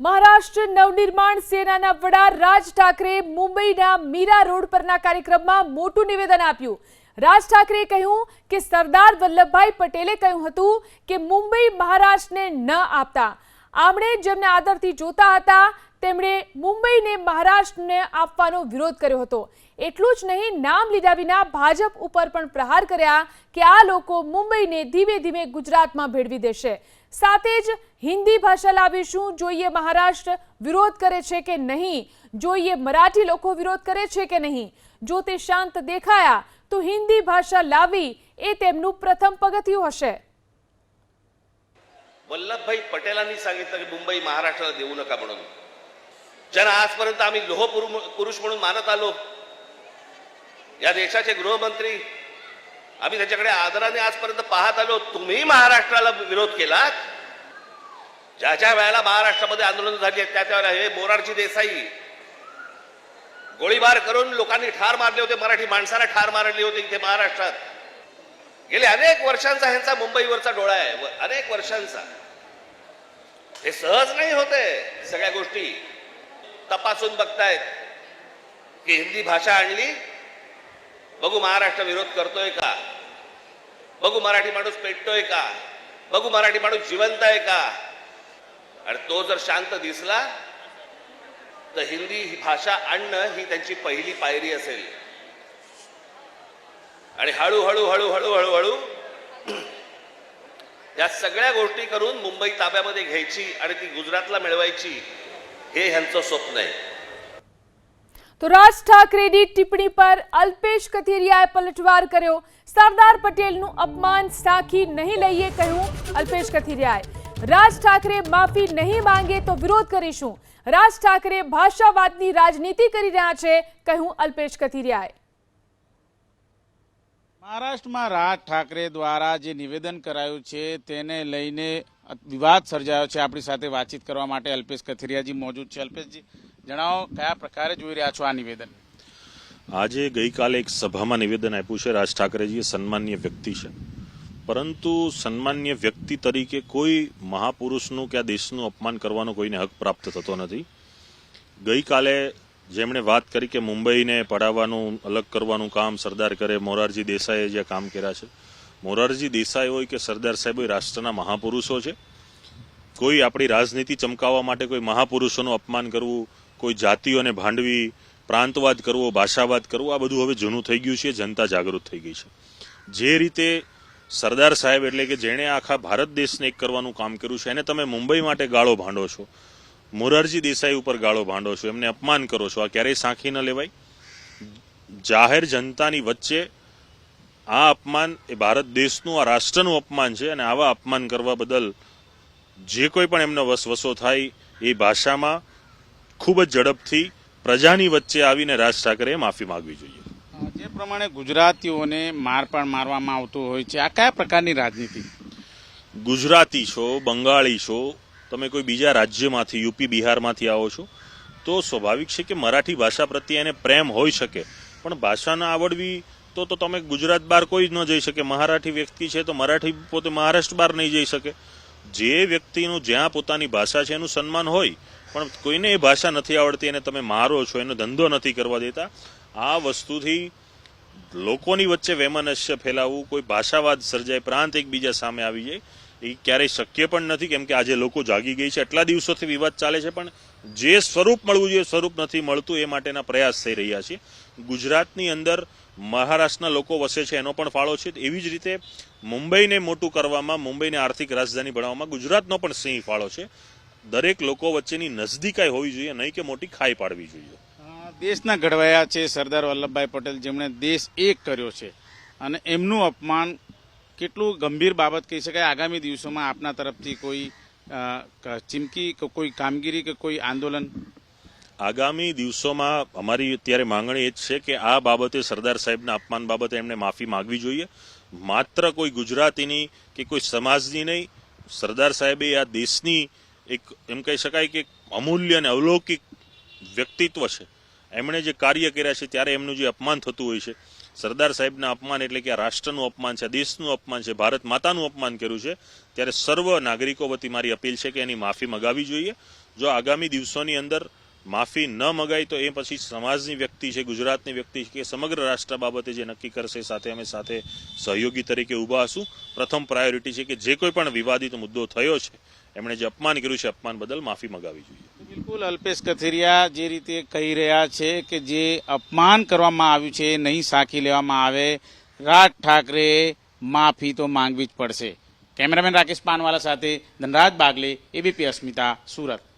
મહારાષ્ટ્ર નવનિર્માણ સેનાના વડા રાજ ઠાકરે મુંબઈના મીરા રોડ પરના કાર્યક્રમમાં મોટું નિવેદન આપ્યું. રાજ ઠાકરેએ કહ્યું કે સરદાર વલ્લભભાઈ પટેલે કહ્યું હતું કે મુંબઈ મહારાષ્ટ્રને ન આપતા. આમણે જેમને આદરથી જોતા હતા, તેમણે મુંબઈને મહારાષ્ટ્રને આપવાનો વિરોધ કર્યો હતો. એટલું જ નહીં નામ લીધા વિના ભાજપ ઉપર પણ પ્રહાર કર્યા કે આ લોકો મુંબઈને ધીમે ધીમે ગુજરાતમાં ભેળવી દેશે સાથે જ હિન્દી ભાષા લાવીશું જોઈએ મહારાષ્ટ્ર વિરોધ કરે છે કે નહીં જોઈએ મરાઠી લોકો વિરોધ કરે છે કે નહીં જો તે શાંત દેખાયા તો હિન્દી ભાષા લાવવી એ તેમનું પ્રથમ પગથિયું હશે वल्लभभाई पटेलांनी सांगितलं की मुंबई महाराष्ट्राला देऊ नका म्हणून ज्यांना आजपर्यंत आम्ही लोह पुरु- पुरुष म्हणून मानत आलो या देशाचे गृहमंत्री. आम्ही त्याच्याकडे आदराने आजपर्यंत पाहत आलो. तुम्ही महाराष्ट्राला विरोध केलात? ज्या ज्या वेळेला महाराष्ट्रामध्ये आंदोलन झाली त्या त्या वेळेला हे मोरारजी देसाई. गोळीबार करून लोकांनी ठार मारले होते मराठी माणसाला ठार मारले होते इथे महाराष्ट्रात. गेले अनेक वर्षांचा ह्यांचा मुंबईवरचा डोळा आहे. व- अनेक वर्षांचा. हे सहज नाही होते सगळ्या गोष्टी. तपासून बघतायत की हिंदी भाषा आणली बघू महाराष्ट्र विरोध करतोय का? बघू मराठी माणूस पेटतोय का? बघू मराठी माणूस जिवंत आहे का? आणि तो जर शांत दिसला तर हिंदी ही भाषा आणणं ही त्यांची पहिली पायरी असेल. आणि हळूहळू हळूहळू हळूहळू या सगळ्या गोष्टी करून मुंबई ताब्यामध्ये घ्यायची आणि ती गुजरातला मिळवायची हे ह्यांचं स्वप्न आहे. તો રાજ ઠાકરેની ટિપ્પણી પર અલ્પેશ કથિરિયાએ પલટવાર કર્યો. સરદાર પટેલનું અપમાન સાખી નહીં લઈએ કહ્યું અલ્પેશ કથિરિયાએ. રાજ ઠાકરે માફી નહીં માંગે તો વિરોધ કરીશું. રાજ ઠાકરે ભાષાવાદની રાજનીતિ કરી રહ્યા છે કહ્યું અલ્પેશ કથિરિયાએ. મહારાષ્ટ્રમાં રાજ ઠાકરે દ્વારા જે નિવેદન કરાયું છે તેને લઈને વિવાદ સર્જાયો છે. આપણી સાથે વાતચીત કરવા માટે અલ્પેશ કથિરિયાજી મોજૂદ છે. અલ્પેશજી જણાવો, કયા પ્રકારે જોઈ રહ્યા છો આ નિવેદન? આજે ગઈકાલે એક સભામાં નિવેદન આપ્યું છે, રાજ ઠાકરેજી સન્માન્ય વ્યક્તિ છે. પરંતુ સન્માન્ય વ્યક્તિ તરીકે કોઈ મહાપુરુષનું કે આ દેશનું અપમાન કરવાનો કોઈને હક પ્રાપ્ત થતો નથી. ગઈકાલે જેમણે વાત કરી કે મુંબઈને પડાવવાનું અલગ કરવાનું કામ સરદાર કરે, મોરારજી દેસાઈએ જે કામ કર્યા છે. મોરારજી દેસાઈ હોય કે સરદાર સાહેબ હોય, રાષ્ટ્રના મહાપુરુષો છે. કોઈ આપણી રાજનીતિ ચમકાવવા માટે કોઈ મહાપુરુષોનું અપમાન કરવું કોઈ જાતિઓને ભાંડવી, પ્રાંતવાદ કરવો, ભાષાવાદ કરવો, આ બધું હવે જૂનું થઈ ગયું છે, જનતા જાગૃત થઈ ગઈ છે. જે રીતે સરદાર સાહેબ એટલે કે જેણે આખા ભારત દેશને એક કરવાનું કામ કર્યું છે, એને તમે મુંબઈ માટે ગાળો ભાંડો છો, મોરારજી દેસાઈ ઉપર ગાળો ભાંડો છો, એમને અપમાન કરો છો, આ ક્યારેય સાંખી ન લેવાય. જાહેર જનતાની વચ્ચે આ અપમાન એ ભારત દેશનું, આ રાષ્ટ્રનું અપમાન છે અને આવા અપમાન કરવા બદલ જે કોઈ પણ એમનો વસવસો થાય એ ભાષામાં ખૂબ જ ઝડપથી પ્રજાની વચ્ચે આવીને રાજ ઠાકરેએ માફી માંગવી જોઈએ. જે પ્રમાણે ગુજરાતીઓને માર પણ મારવામાં આવતો હોય છે આ કયા પ્રકારની રાજનીતિ? ગુજરાતી છો બંગાળી છો તમે કોઈ બીજા રાજ્યમાંથી યુપી બિહારમાંથી આવો છો તો સ્વાભાવિક છે કે મરાઠી ભાષા પ્રત્યે એને પ્રેમ હોઈ શકે. પણ ભાષા ના આવડવી તો તો તમે ગુજરાત બહાર કોઈ જ ન જઈ શકે. મરાઠી વ્યક્તિ છે તો મરાઠી પોતે મહારાષ્ટ્ર બહાર નહીં જઈ શકે. જે વ્યક્તિનું જ્યાં પોતાની ભાષા છે એનું સન્માન હોય પણ કોઈને એ ભાષા નથી આવડતી અને તમે મારો છો, એનો ધંધો નથી કરવા દેતા. આ વસ્તુથી લોકોની વચ્ચે વૈમનસ્ય ફેલાવવું, કોઈ ભાષાવાદ સર્જાય, પ્રાંત એકબીજા સામે આવી જાય, એ ક્યારેય શક્ય પણ નથી, કેમ કે આજે લોકો જાગી ગઈ છે. એટલા દિવસોથી વિવાદ ચાલે છે, પણ જે સ્વરૂપ મળવું જોઈએ સ્વરૂપ નથી મળતું, એ માટેના પ્રયાસ થઈ રહ્યા છે. ગુજરાતની અંદર મહારાષ્ટ્રના લોકો વસે છે, એનો પણ ફાળો છે. એવી જ રીતે મુંબઈને મોટું કરવામાં, મુંબઈને આર્થિક રાજધાની બનાવવામાં ગુજરાતનો પણ સિંહ ફાળો છે. દરેક લોકો વચ્ચેની નજદીકાઈ હોવી જોઈએ નહીં કે મોટી ખાઈ પાડવી જોઈએ. દેશના ઘડવાયા છે સરદાર વલ્લભભાઈ પટેલ જેમણે દેશ એક કર્યો છે. અને એમનું અપમાન કેટલું ગંભીર બાબત કહી શકાય. આગામી દિવસોમાં આપના તરફથી કોઈ ચીમકી કે કોઈ કામગીરી કે કોઈ આંદોલન? આગામી દિવસોમાં અમારી અત્યારે માંગણી એ જ છે કે આ બાબતે સરદાર સાહેબના અપમાન બાબતે એમને માફી માંગવી જોઈએ. માત્ર કોઈ ગુજરાતીની કે કોઈ સમાજની નહીં સરદાર સાહેબે આ દેશની એક એમ કહી શકાય કે અમૂલ્ય અને અવલૌકિક વ્યક્તિત્વ છે. એમણે જે કાર્ય કર્યા છે ત્યારે એમનું જે અપમાન થતું હોય છે, સરદાર સાહેબના અપમાન એટલે કે આ રાષ્ટ્રનું અપમાન છે દેશનું અપમાન છે, ભારત માતાનું અપમાન કર્યું છે, ત્યારે સર્વ નાગરિકો વતી મારી અપીલ છે કે એની માફી મગાવી જોઈએ. જો આગામી દિવસોની અંદર માફી ન મગાય તો એ પછી સમાજની વ્યક્તિ છે, ગુજરાતની વ્યક્તિ છે કે સમગ્ર રાષ્ટ્ર બાબતે જે નક્કી કરશે, સાથે અમે સાથે સહયોગી તરીકે ઊભા હશું. પ્રથમ પ્રાયોરિટી છે કે જે કોઈ પણ વિવાદિત મુદ્દો થયો છે એમણે જે અપમાન કર્યું છે, અપમાન બદલ માફી મગાવી જોઈએ. બિલકુલ, અલ્પેશ કથિરિયા, જે રીતે કહી રહ્યા છે કે જે અપમાન કરવામાં આવ્યું છે, એ નહીં સાખી લેવામાં આવે, રાજ ઠાકરે માફી તો માંગવી જ પડશે. કેમેરામેન રાકેશ પાનવાલા સાથે ધનરાજ બાગલે, એબીપી અસ્મિતા, સુરત.